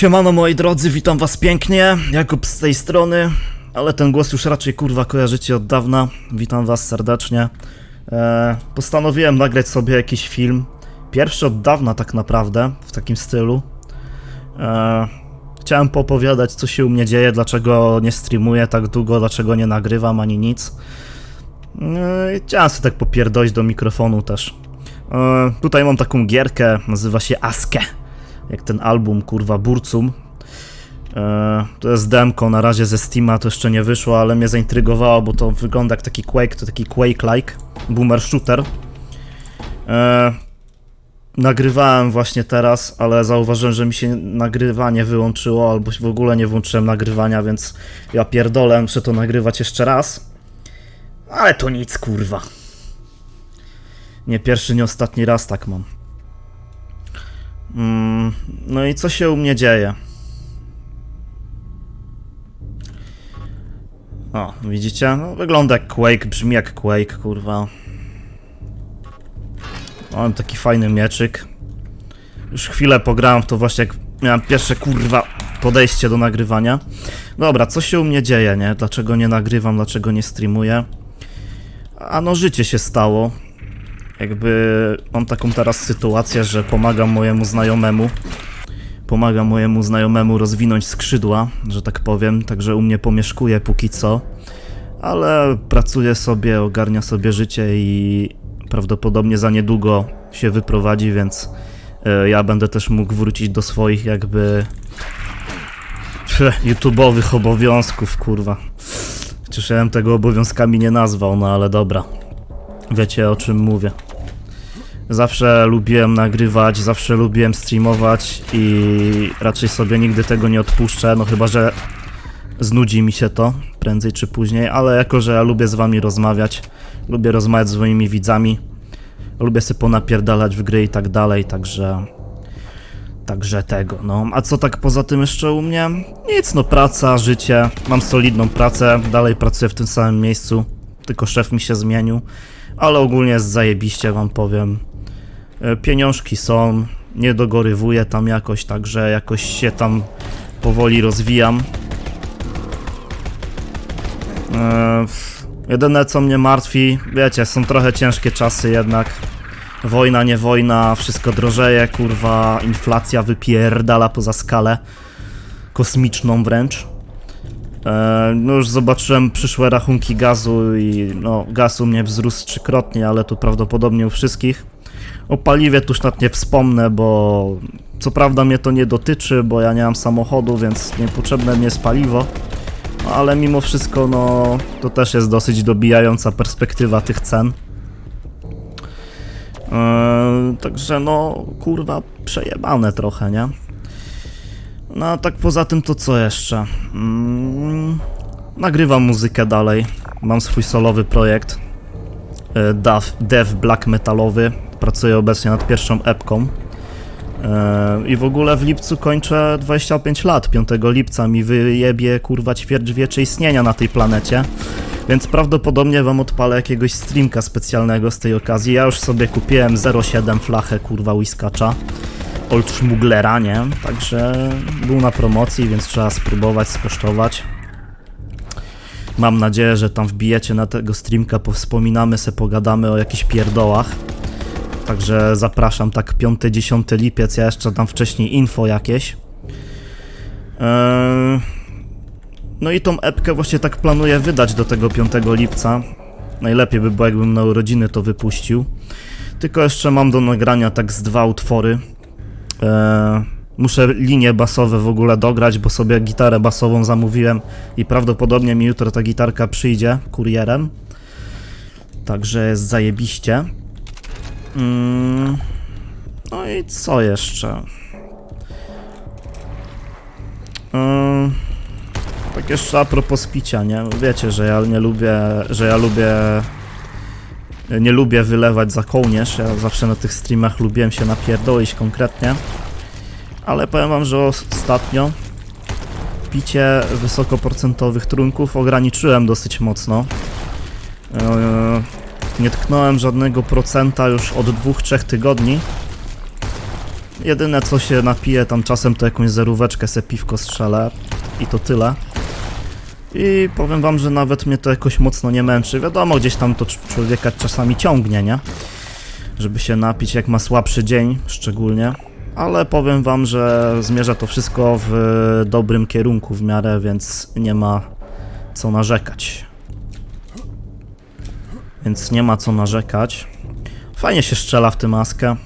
Siemano moi drodzy, witam was pięknie, Jakub z tej strony, ale ten głos już raczej kurwa kojarzycie od dawna, witam was serdecznie. E, postanowiłem nagrać sobie jakiś film, pierwszy od dawna tak naprawdę, w takim stylu. E, chciałem poopowiadać co się u mnie dzieje, dlaczego nie streamuję tak długo, dlaczego nie nagrywam ani nic. E, i chciałem sobie tak popierdolić do mikrofonu też. E, tutaj mam taką gierkę, nazywa się Aske jak ten album, kurwa, Burcum. E, to jest demko, na razie ze Steama to jeszcze nie wyszło, ale mnie zaintrygowało, bo to wygląda jak taki Quake, to taki Quake-like, boomer shooter. E, nagrywałem właśnie teraz, ale zauważyłem, że mi się nagrywanie wyłączyło, albo w ogóle nie włączyłem nagrywania, więc ja pierdolę, muszę to nagrywać jeszcze raz. Ale to nic, kurwa. Nie pierwszy, nie ostatni raz tak mam. Mm, no i co się u mnie dzieje? O, widzicie? No, wygląda jak Quake, brzmi jak Quake, kurwa. Mam taki fajny mieczyk. Już chwilę pograłem w to właśnie, jak miałem pierwsze, kurwa, podejście do nagrywania. Dobra, co się u mnie dzieje, nie? Dlaczego nie nagrywam, dlaczego nie streamuję? A no, życie się stało. Jakby mam taką teraz sytuację, że pomagam mojemu znajomemu. Pomagam mojemu znajomemu rozwinąć skrzydła, że tak powiem, także u mnie pomieszkuje póki co. Ale pracuje sobie, ogarnia sobie życie i prawdopodobnie za niedługo się wyprowadzi, więc e, ja będę też mógł wrócić do swoich jakby YouTube'owych obowiązków, kurwa. Chociaż ja bym tego obowiązkami nie nazwał, no ale dobra. Wiecie o czym mówię. Zawsze lubiłem nagrywać, zawsze lubiłem streamować i raczej sobie nigdy tego nie odpuszczę, no chyba, że znudzi mi się to prędzej czy później, ale jako, że ja lubię z wami rozmawiać, lubię rozmawiać z moimi widzami, lubię sobie ponapierdalać w gry i tak dalej, także... Także tego, no. A co tak poza tym jeszcze u mnie? Nic, no praca, życie, mam solidną pracę, dalej pracuję w tym samym miejscu, tylko szef mi się zmienił, ale ogólnie jest zajebiście, wam powiem. E, Pieniążki są, nie dogorywuję tam jakoś, także jakoś się tam powoli rozwijam. E, Jedyne co mnie martwi, wiecie, są trochę ciężkie czasy jednak. Wojna, nie wojna, wszystko drożeje, kurwa, inflacja wypierdala poza skalę. Kosmiczną wręcz. E, no już zobaczyłem przyszłe rachunki gazu i no gaz u mnie wzrósł trzykrotnie, ale tu prawdopodobnie u wszystkich. O paliwie tu już nawet nie wspomnę, bo co prawda mnie to nie dotyczy, bo ja nie mam samochodu, więc niepotrzebne mi jest paliwo. No, ale mimo wszystko, no to też jest dosyć dobijająca perspektywa tych cen. Eee, także no, kurwa, przejebane trochę, nie? No a tak poza tym to co jeszcze? Mm, nagrywam muzykę dalej. Mam swój solowy projekt. e, Dev, dev black metalowy. Pracuję obecnie nad pierwszą epką. E, I w ogóle w lipcu kończę 25 lat. 5 lipca mi wyjebie kurwa ćwierć wieczy istnienia na tej planecie. Więc prawdopodobnie wam odpalę jakiegoś streamka specjalnego z tej okazji. Ja już sobie kupiłem 0,7 flachę kurwa whiskacza. Old Schmugglera, nie? Także był na promocji, więc trzeba spróbować, skosztować. Mam nadzieję, że tam wbijecie na tego streamka, powspominamy se, pogadamy o jakichś pierdołach. Także zapraszam, tak 5-10 lipiec, ja jeszcze tam wcześniej info jakieś. Eee, No i tą epkę właśnie tak planuję wydać do tego 5 lipca. Najlepiej by było, jakbym na urodziny to wypuścił. Tylko jeszcze mam do nagrania tak z dwa utwory. Eee, muszę linie basowe w ogóle dograć, bo sobie gitarę basową zamówiłem i prawdopodobnie mi jutro ta gitarka przyjdzie kurierem. Także jest zajebiście. Mm, no i co jeszcze? Eee, tak jeszcze a propos picia, nie? Wiecie, że ja nie lubię, że ja lubię nie lubię wylewać za kołnierz. Ja zawsze na tych streamach lubiłem się napierdolić konkretnie. Ale powiem wam, że ostatnio picie wysokoprocentowych trunków ograniczyłem dosyć mocno. Nie tknąłem żadnego procenta już od 2-3 tygodni. Jedyne co się napije tam czasem to jakąś zeróweczkę se piwko strzelę i to tyle. I powiem wam, że nawet mnie to jakoś mocno nie męczy. Wiadomo, gdzieś tam to cz- człowieka czasami ciągnie, nie? Żeby się napić, jak ma słabszy dzień, szczególnie. Ale powiem wam, że zmierza to wszystko w dobrym kierunku w miarę, więc nie ma co narzekać. Więc nie ma co narzekać. Fajnie się strzela w tę maskę.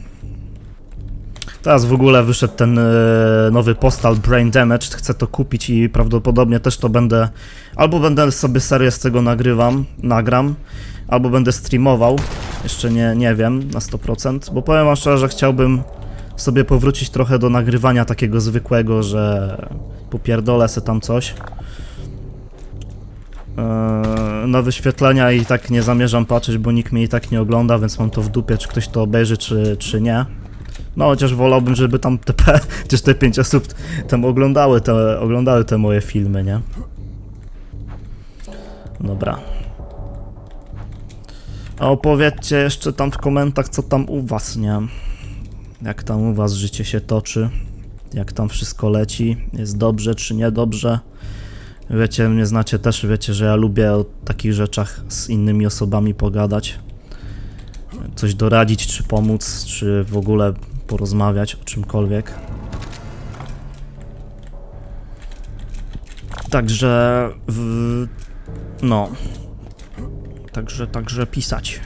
Teraz w ogóle wyszedł ten e, nowy postal Brain Damage. Chcę to kupić i prawdopodobnie też to będę. Albo będę sobie serię z tego nagrywam, nagram, albo będę streamował. Jeszcze nie, nie wiem na 100%, bo powiem wam szczerze, że chciałbym sobie powrócić trochę do nagrywania takiego zwykłego, że popierdolę se tam coś. Eee, na wyświetlenia i tak nie zamierzam patrzeć, bo nikt mnie i tak nie ogląda, więc mam to w dupie, czy ktoś to obejrzy, czy, czy nie. No, chociaż wolałbym, żeby tam te, chociaż te pięć osób tam oglądały te, oglądały te moje filmy, nie? Dobra. A opowiedzcie jeszcze tam w komentarzach, co tam u was, nie? Jak tam u was życie się toczy? Jak tam wszystko leci? Jest dobrze czy niedobrze? Wiecie, mnie znacie też, wiecie, że ja lubię o takich rzeczach z innymi osobami pogadać. Coś doradzić, czy pomóc, czy w ogóle porozmawiać o czymkolwiek. Także w... no. Także, także pisać.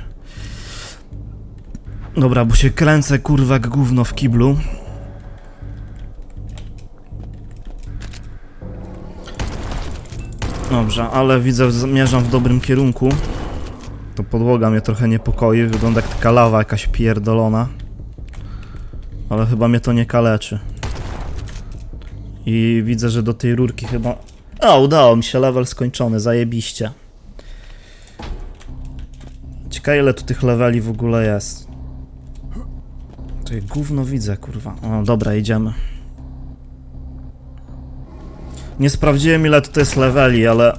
Dobra, bo się kręcę kurwa jak gówno w kiblu. Dobrze, ale widzę, zmierzam w dobrym kierunku. To podłoga mnie trochę niepokoi, wygląda jak taka lawa jakaś pierdolona. Ale chyba mnie to nie kaleczy. I widzę, że do tej rurki chyba... A, udało mi się, level skończony, zajebiście. Ciekawe ile tu tych leveli w ogóle jest. Tutaj gówno widzę, kurwa. O, dobra, idziemy. Nie sprawdziłem ile to jest leveli, ale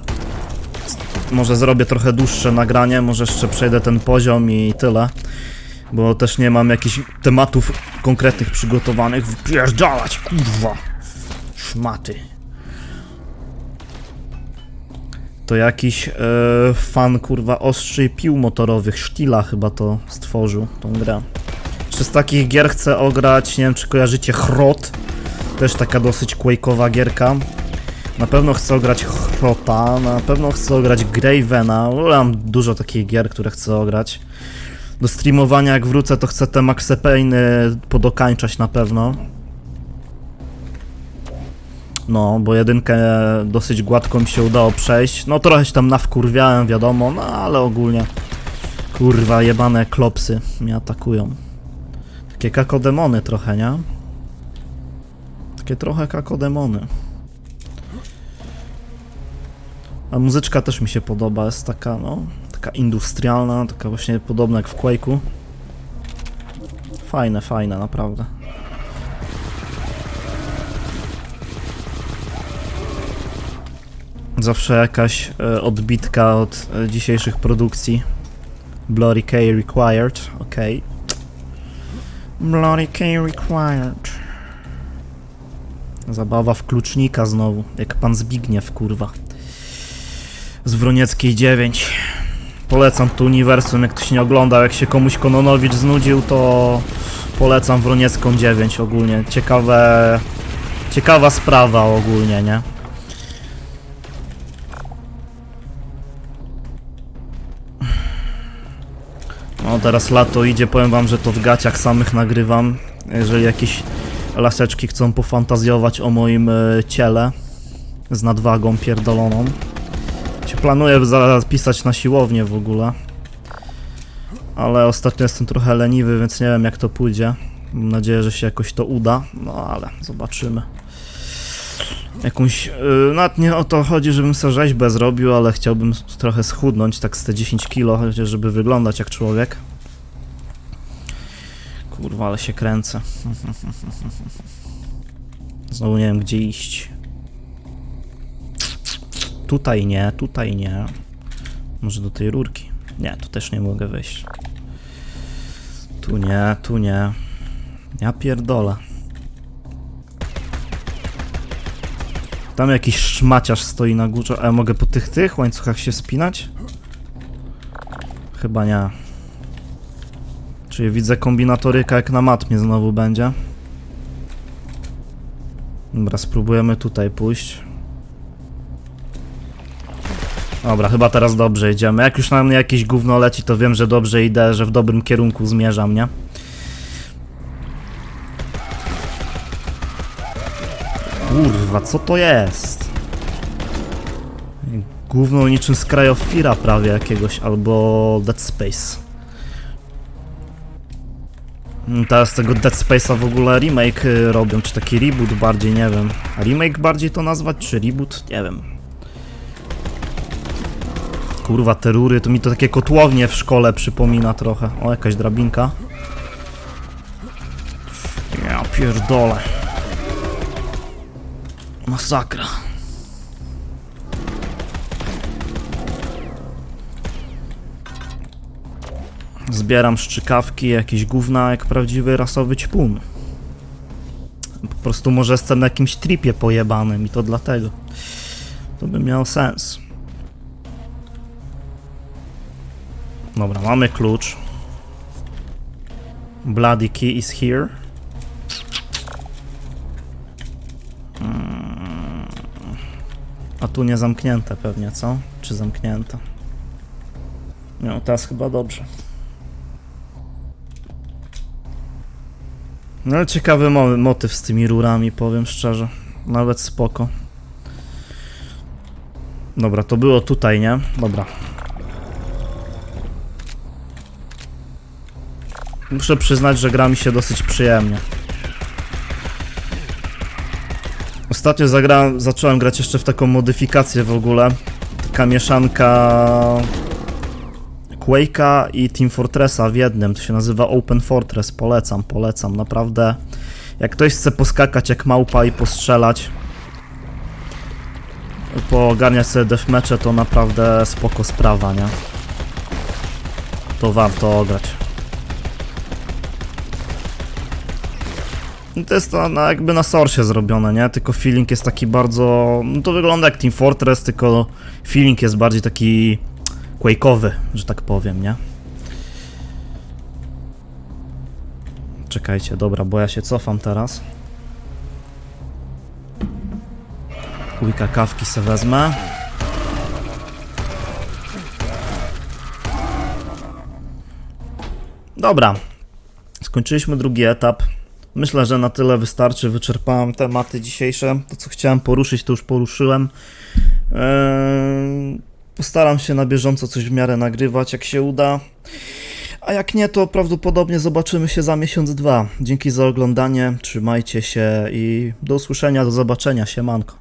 może zrobię trochę dłuższe nagranie, może jeszcze przejdę ten poziom i tyle. Bo też nie mam jakichś tematów konkretnych przygotowanych. Wpierdalać, kurwa. Szmaty. To jakiś e, fan, kurwa, ostrzy pił motorowych. Sztila chyba to stworzył, tą grę. Jeszcze z takich gier chcę ograć, nie wiem czy kojarzycie, Chrot. Też taka dosyć quake'owa gierka. Na pewno chcę ograć Chrota, na pewno chcę ograć Gravena. Mam dużo takich gier, które chcę ograć. Do streamowania jak wrócę, to chcę te Maxe Payne'y podokańczać na pewno. No, bo jedynkę dosyć gładko mi się udało przejść. No trochę się tam nawkurwiałem, wiadomo, no ale ogólnie. Kurwa, jebane klopsy mnie atakują. Takie kakodemony trochę, nie? Takie trochę kakodemony. A muzyczka też mi się podoba, jest taka, no, taka industrialna, taka właśnie podobna jak w Quake'u. Fajne, fajne, naprawdę. Zawsze jakaś e, odbitka od e, dzisiejszych produkcji. Bloody K required, okej. Bloody K required. Zabawa w klucznika znowu, jak pan Zbigniew, kurwa z Wronieckiej 9. Polecam tu uniwersum, jak ktoś nie oglądał, jak się komuś Kononowicz znudził, to polecam Wroniecką 9 ogólnie. Ciekawe, ciekawa sprawa ogólnie, nie? No teraz lato idzie, powiem wam, że to w gaciach samych nagrywam. Jeżeli jakieś laseczki chcą pofantazjować o moim e, ciele z nadwagą pierdoloną, się planuję zapisać na siłownię w ogóle. Ale ostatnio jestem trochę leniwy, więc nie wiem jak to pójdzie. Mam nadzieję, że się jakoś to uda. No ale zobaczymy. Jakąś. Yy, nawet nie o to chodzi, żebym sobie rzeźbę zrobił, ale chciałbym trochę schudnąć, tak z te 10 kilo, chociaż żeby wyglądać jak człowiek. Kurwa, ale się kręcę. Znowu nie wiem gdzie iść. Tutaj nie, tutaj nie. Może do tej rurki. Nie, tu też nie mogę wejść. Tu nie, tu nie. Ja pierdolę. Tam jakiś szmaciarz stoi na górze. A ja mogę po tych tych łańcuchach się spinać? Chyba nie. Czyli widzę kombinatoryka jak na matmie znowu będzie. Dobra, spróbujemy tutaj pójść. Dobra, chyba teraz dobrze idziemy. Jak już na mnie jakieś gówno leci, to wiem, że dobrze idę, że w dobrym kierunku zmierzam, nie? Kurwa, co to jest? Gówno niczym z Cry of Feara prawie jakiegoś, albo Dead Space. Mm, Teraz tego Dead Space'a w ogóle remake y, robią, czy taki reboot bardziej, nie wiem. A remake bardziej to nazwać, czy reboot? Nie wiem. Kurwa, te rury, to mi to takie kotłownie w szkole przypomina trochę. O, jakaś drabinka. Ja pierdolę. Masakra. Zbieram szczykawki, jakieś gówna, jak prawdziwy rasowy ćpun. Po prostu może jestem na jakimś tripie pojebanym i to dlatego. To by miało sens. Dobra, mamy klucz. Bloody key is here. Mm. A tu nie zamknięte pewnie, co? Czy zamknięte? No, teraz chyba dobrze. No ciekawy mo motyw z tymi rurami, powiem szczerze. Nawet spoko. Dobra, to było tutaj, nie? Dobra. Muszę przyznać, że gra mi się dosyć przyjemnie. Ostatnio zacząłem grać jeszcze w taką modyfikację w ogóle. Taka mieszanka Quake'a i Team Fortressa w jednym. To się nazywa Open Fortress. Polecam, polecam. Naprawdę. Jak ktoś chce poskakać jak małpa i postrzelać, poogarniać sobie deathmatche, to naprawdę spoko sprawa, nie? To warto ograć. To jest to na, jakby na Source zrobione, nie? Tylko feeling jest taki bardzo... No to wygląda jak Team Fortress, tylko feeling jest bardziej taki Quake'owy, że tak powiem, nie? Czekajcie, dobra, bo ja się cofam teraz. Łyka kawki se wezmę. Dobra, skończyliśmy drugi etap. Myślę, że na tyle wystarczy. Wyczerpałem tematy dzisiejsze. To, co chciałem poruszyć, to już poruszyłem. Eee, Postaram się na bieżąco coś w miarę nagrywać, jak się uda. A jak nie, to prawdopodobnie zobaczymy się za miesiąc, dwa. Dzięki za oglądanie, trzymajcie się i do usłyszenia, do zobaczenia, siemanko.